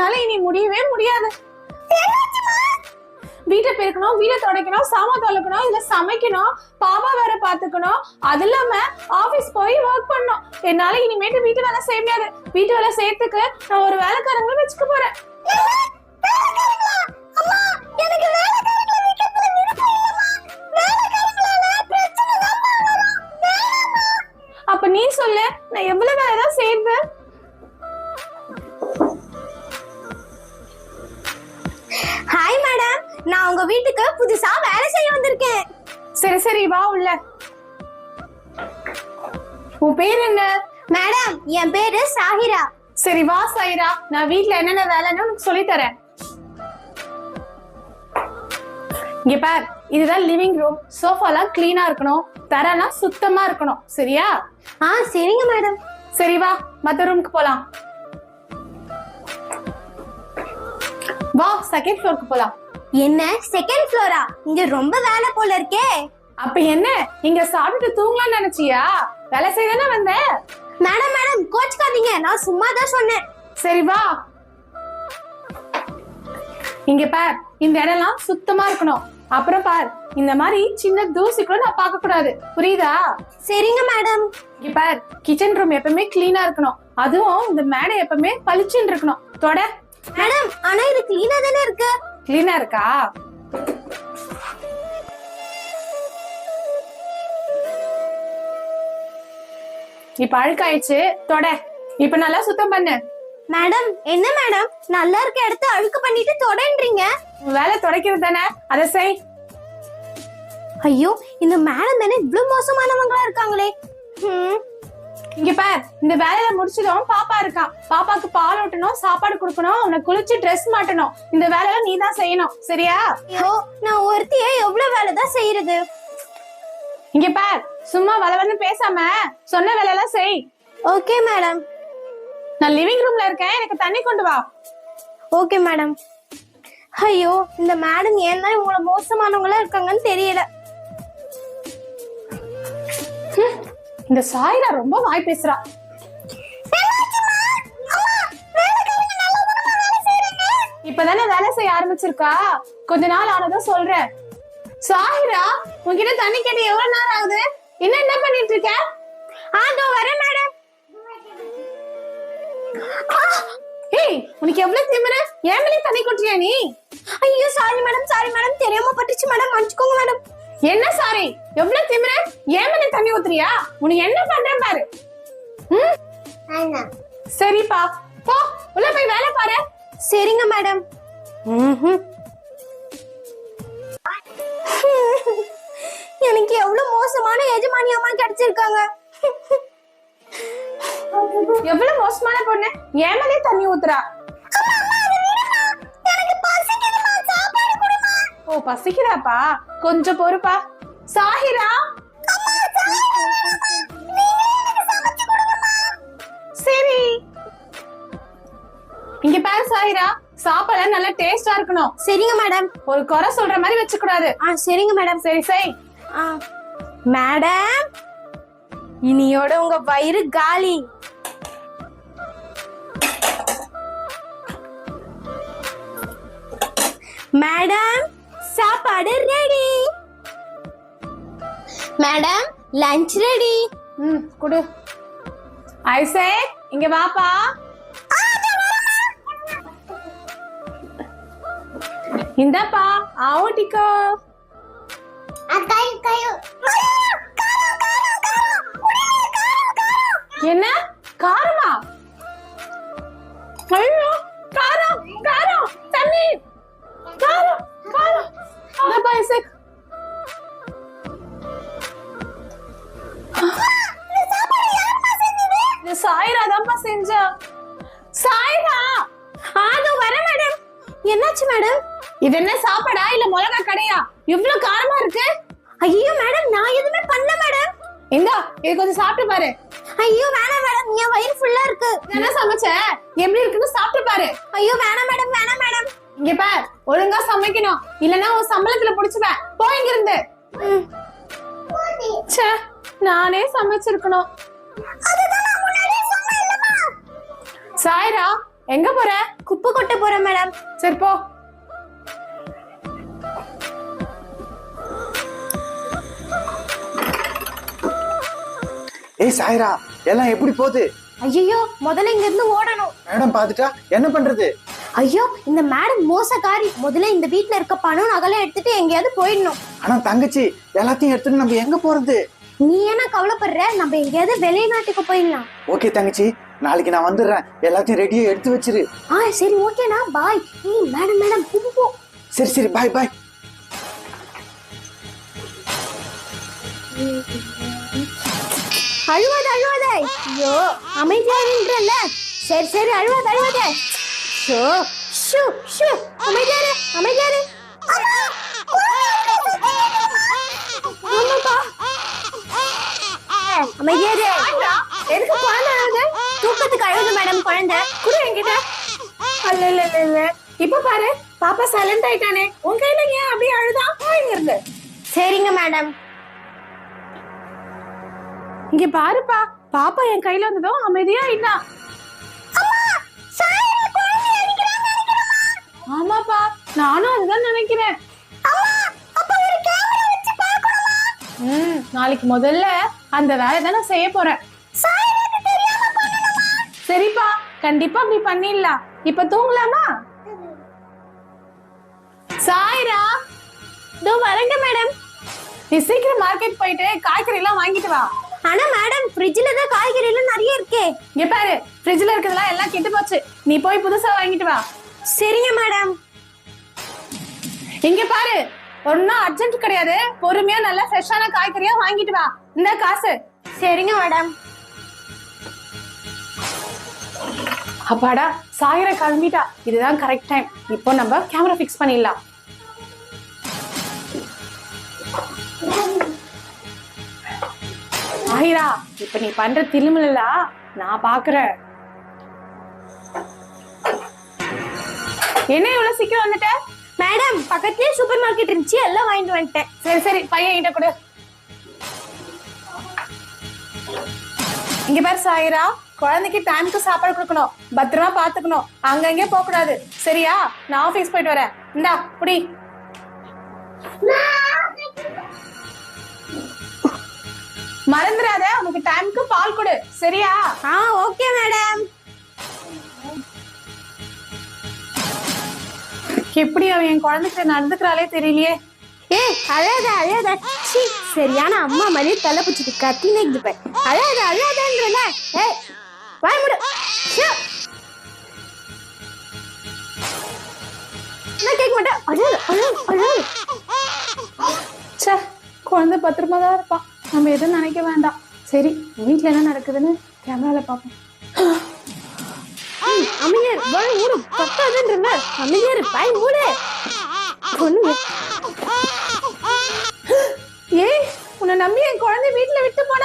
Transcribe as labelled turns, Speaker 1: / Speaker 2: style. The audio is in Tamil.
Speaker 1: என்னால இனி முடியவே முடியாது. வீட்டை பெருக்கணும் வீட்டை துடைக்கணும் சாமான் தொலைக்கணும் இல்ல சமைக்கணும் பாப்பா வேற பாத்துக்கணும். அது இல்லாம ஆபீஸ் போய் ஒர்க் பண்ணணும். என்னால இனிமேட்டு வீட்டு வேலை செய்ய முடியாது. வீட்டு வேலை செய்யறதுக்கு நான் ஒரு வேலைக்காரங்களும் வச்சுக்க போறேன். அப்ப நீ சொல்லு நான் எவ்வளவு வேலை தான் செய்யுது
Speaker 2: நான் உங்க வீட்டுக்கு புதுசா வேலை செய்ய வந்திருக்கேன்.
Speaker 1: சரி சரி வா உள்ள. உன் பேர் என்ன?
Speaker 2: மேடம் என் பேரு சாஹிரா
Speaker 1: சரி வா சாயிரா நான் வீட்ல என்னென்ன வேலைன்னு உனக்கு சொல்லி தரேன் இங்க பார் இதுதான் லிவிங் ரூம் சோஃபாலாம் கிளீனா இருக்கணும். தரெல்லாம் சுத்தமா இருக்கணும். சரியா?
Speaker 2: ஆ சரிங்க மேடம்.
Speaker 1: சரி வா. மத்த ரூமுக்கு போலாம். வா செகண்ட் ஃப்ளோருக்கு போலாம்.
Speaker 2: என்ன? செகண்ட் ஃப்ளோரா இங்க ரொம்ப வேலை போல இருக்கே.
Speaker 1: அப்ப என்ன? இங்க சாப்பிட்டுட்டு தூங்கலாம்னு நினைச்சியா? வேலை செய்ய வந்த?
Speaker 2: மேடம் மேடம் கோச்சுக்காதீங்க. நான் சும்மா தான் சொன்னேன்.
Speaker 1: சரி வா. இங்க பார். இந்த இடம்லாம் சுத்தமா இருக்கணும். அப்புறம் பார். இந்த மாதிரி சின்ன தூசி கூட நான் பார்க்க கூடாது புரியுதா?
Speaker 2: சரிங்க மேடம்.
Speaker 1: இங்க பார். கிச்சன் ரூம் எப்பவுமே கிளீனா இருக்கணும். அதுவும் இந்த மேடை எப்பவுமே பளிச்சுன்னு இருக்கணும். தொட.
Speaker 2: மேடம் ஆனா இது கிளீனா தானே இருக்கு?
Speaker 1: கிளீனா இருக்கா? இப்ப அழுக்காயிடுச்சு. தொட. இப்ப நல்லா சுத்தம் பண்ணு.
Speaker 2: மேடம் என்ன மேடம்? நல்லா இருக்க இடத்த அழுக்கு பண்ணிட்டு தொடன்றீங்க.
Speaker 1: வேலை துடைக்கிறது தானே? அதை செய்.
Speaker 2: ஐயோ இந்த மேடம் என்ன இவ்வளவு மோசமானவங்களா இருக்காங்களே.
Speaker 1: இங்க பார் இந்த வேலையில முடிச்சதும் பாப்பா இருக்கான் பாப்பாக்கு பால் ஊட்டணும் சாப்பாடு கொடுக்கணும் அவனை குளிச்சு ட்ரெஸ் மாட்டணும். இந்த வேலையில நீ தான் செய்யணும் சரியா?
Speaker 2: ஐயோ நான் ஒருத்தியே எவ்வளவு வேலை தான் செய்யறது?
Speaker 1: இங்க பார் சும்மா வளவன்னு பேசாம சொன்ன வேலையெல்லாம் செய்.
Speaker 2: Okay madam.
Speaker 1: நான் லிவிங் ரூம்ல இருக்கேன் எனக்கு தண்ணி கொண்டு வா.
Speaker 2: Okay madam. ஐயோ இந்த மேடம் ஏன் தான் இவங்கள மோசமானவங்களா இருக்காங்கன்னு தெரியல.
Speaker 1: இந்த சாயிரா ரொம்ப வாய் பேசுறா. இப்பதானே வேலை செய்ய ஆரம்பிச்சிருக்கா? கொஞ்ச நாள் ஆனதும் சொல்றேன். சாயிரா உங்ககிட்ட தண்ணி கேட்டு எவ்வளவு நேரம் ஆகுது? இன்னும் என்ன பண்ணிட்டு இருக்க?
Speaker 2: ஆதோ வரேன் மேடம்.
Speaker 1: ஏய் உனக்கு எவ்வளவு திமிரு? ஏன் தண்ணி குட்டியா நீ?
Speaker 2: ஐயோ சாரி மேடம் சாரி மேடம் தெரியாம பட்டுச்சு மேடம் மன்னிச்சுக்கோங்க மேடம்.
Speaker 1: என்ன சாரி? எவ்வளவு திமிரு? ஏன் மேலே தண்ணி ஊத்துறியா? உனக்கு என்ன பண்றேன் பாரு? சரிப்பா. போ உள்ள போய் வேலை பாரு.
Speaker 2: சரிங்க மேடம். எனக்கு எவ்வளவு மோசமான எஜமானி அம்மா கிடைச்சிருக்காங்க.
Speaker 1: எவ்வளவு மோசமான பொண்ணு? ஏன் மேலே தண்ணி ஊத்துறா. ஓ பசிக்குதாப்பா? கொஞ்சம் பொறுப்பா. சாஹிரா? சரி. இங்க பாரு சாஹிரா சாப்பாடு நல்லா டேஸ்டா இருக்கணும்.
Speaker 2: சரிங்க மேடம்.
Speaker 1: ஒரு குறை சொல்ற மாதிரி வச்சுக்க கூடாது
Speaker 2: ஆ சரிங்க மேடம்.
Speaker 1: சரி சரி.
Speaker 2: ஆ. மேடம் இனியோட உங்க வயிறு காலி. மேடம் சாப்பாடு ரெடி மேடம் லஞ்ச் ரெடி
Speaker 1: ம் குடு ஐசே இங்க வாப்பா இந்தாப்பா ஆவட்டிக்கோ என்ன காரமா ஐயோ காரம் காரம் தண்ணி காரம் காரம் ஐசக் சாயிரா தான்ப்பா செஞ்சா. சாயிரா
Speaker 2: ஆதோ வர மேடம் என்னாச்சு மேடம்
Speaker 1: இது என்ன சாப்பாடா இல்ல மிளகா கடையா? இவ்ளோ காரமா இருக்கு?
Speaker 2: ஐயோ மேடம் நான் எதுவுமே பண்ணல மேடம்
Speaker 1: இந்தா இது கொஞ்சம் சாப்பிட்டு பாரு.
Speaker 2: ஐயோ வேணாம் மேடம் என் வயிறு ஃபுல்லா இருக்கு.
Speaker 1: என்ன சமைச்ச? எப்படி இருக்குன்னு சாப்பிட்டு பாரு.
Speaker 2: ஐயோ வேணாம் மேடம் வேணாம் மேடம்
Speaker 1: இங்க பார் ஒழுங்கா சமைக்கணும். இல்லனா உன் சம்பளத்துல புடிச்சுவேன் போ இங்க இருந்து நானே சமைச்சிருக்கணும். சாய்ரா எங்க போற?
Speaker 2: குப்பை கொட்ட போறேன் மேடம்
Speaker 1: சரி போ.
Speaker 3: ஏய் சாய்ரா எல்லாம் எப்படி போகுது?
Speaker 2: ஐயோ முதல்ல இங்க இருந்து ஓடணும்.
Speaker 3: மேடம் பார்த்துட்டா என்ன பண்றது?
Speaker 2: ஐயோ இந்த மேடம் மோசக்காரி முதல்ல இந்த வீட்ல இருக்க பணம் நகலை எடுத்துட்டு எங்கேயாவது போயிடணும்.
Speaker 3: ஆனா தங்கச்சி எல்லாத்தையும் எடுத்துட்டு நம்ம எங்க போறது?
Speaker 2: நீ என்ன கவலைப்படுற? நம்ம எங்கேயாவது வெளிநாட்டுக்கு போயிடலாம்.
Speaker 3: ஓகே தங்கச்சி. நாளைக்கு நான் வந்துடுறேன். எல்லாத்தையும் ரெடியா எடுத்து வச்சிரு.
Speaker 2: ஆ சரி ஓகேண்ணா பாய் ஏய் மேடம் மேடம் போ
Speaker 3: சரி சரி பாய் பாய்
Speaker 2: அழுவாத அழுவாத. ஐயோ அமைதியா இருன்றல்ல சரி சரி அழுவாத அழுவாத. ஷோ ஷூ ஷூ. அமைதியா இரு அமைதியா எனக்கு குழந்தை அழுது தூக்கத்துக்கு அழுது மேடம் குழந்தை.
Speaker 1: குடு என்கிட்ட. அல்ல இல்ல இல்ல இல்ல. இப்ப பாரு பாப்பா சைலண்ட் ஆயிட்டானே. உன் கையில ஏன் அப்படியே அழுதான் இங்க இருந்து
Speaker 2: சரிங்க மேடம்
Speaker 1: இங்க பாருப்பா பாப்பா என் கையில வந்ததும் அமைதியா இருந்தா. ஆமாப்பா நானும் அதுதான் நினைக்கிறேன். நாளைக்கு முதல்ல அந்த வேலை தான் நான் செய்ய போறேன். சரிப்பா கண்டிப்பா அப்படி பண்ணிடலாம். இப்ப தூங்கலாமா? சாய்ரா
Speaker 2: இதோ வரேங்க மேடம்.
Speaker 1: நீ சீக்கிரம் மார்க்கெட் போயிட்டு காய்கறி எல்லாம் வாங்கிட்டு வா.
Speaker 2: ஆனா மேடம் ஃப்ரிட்ஜ்ல தான் காய்கறி எல்லாம் நிறைய இருக்கே.
Speaker 1: இங்க பாரு ஃப்ரிட்ஜ்ல இருக்கிறதெல்லாம் எல்லாம் கெட்டு போச்சு. நீ போய் புதுசா வாங்கிட்டு வா.
Speaker 2: சரிங்க மேடம்.
Speaker 1: இங்க பாரு ஒன்னும் அர்ஜென்ட் கிடையாது. பொறுமையா நல்ல ஃப்ரெஷ்ஷான காய்கறியா வாங்கிட்டு வா. இந்த காசு.
Speaker 2: சரிங்க மேடம்.
Speaker 1: அப்பாடா சாயிர கிளம்பிட்டா. இதுதான் கரெக்ட் டைம் இப்போ நம்ம கேமரா ஃபிக்ஸ் பண்ணிடலாம். சாயிரா இப்ப நீ பண்ற திருமலா நான் பாக்குறேன். என்ன இவ்வளவு சீக்கிரம் வந்துட்ட?
Speaker 2: மேடம் பக்கத்துலயே சூப்பர் மார்க்கெட் இருந்துச்சு எல்லாம் வாங்கிட்டு வந்துட்டேன்.
Speaker 1: சரி சரி பையன் கிட்ட கொடு. இங்க பாரு சாயிரா குழந்தைக்கு டைம்க்கு சாப்பாடு கொடுக்கணும். பத்திரமா பாத்துக்கணும். அங்கங்கே போக கூடாது சரியா? நான் ஆபீஸ் போயிட்டு வரேன். இந்தா புடி மறந்துடாத உனக்கு டைம்க்கு பால் கொடு. சரியா?
Speaker 2: ஆ ஓகே மேடம்
Speaker 1: எப்படி அவன் என் குழந்தைக்கு நடந்துக்கிறாளே தெரியலையே.
Speaker 2: ஏய் அழாத அழாத. சரியான அம்மா மாதிரி தலை பிடிச்சிட்டு கத்தினே இருப்பேன் அழாத அழாதன்றல. ஏய் வாய் முடு. நான் கேட்க மாட்டேன். அழாத அழாத அழாத.
Speaker 1: ச்சே குழந்தை பத்திரமா தான் இருப்பான் நம்ம எதுவும் நினைக்க வேண்டாம். சரி வீட்ல என்ன நடக்குதுன்னு கேமரால பார்ப்போம்.
Speaker 2: ம், அமைதியார் வாய் மூடு பத்தாதுன்றல அமைதியார் வாய் மூடு. பொண்ணுங்க.
Speaker 1: ஏய் உன்னை நம்பி என் குழந்தை வீட்டுல விட்டு போன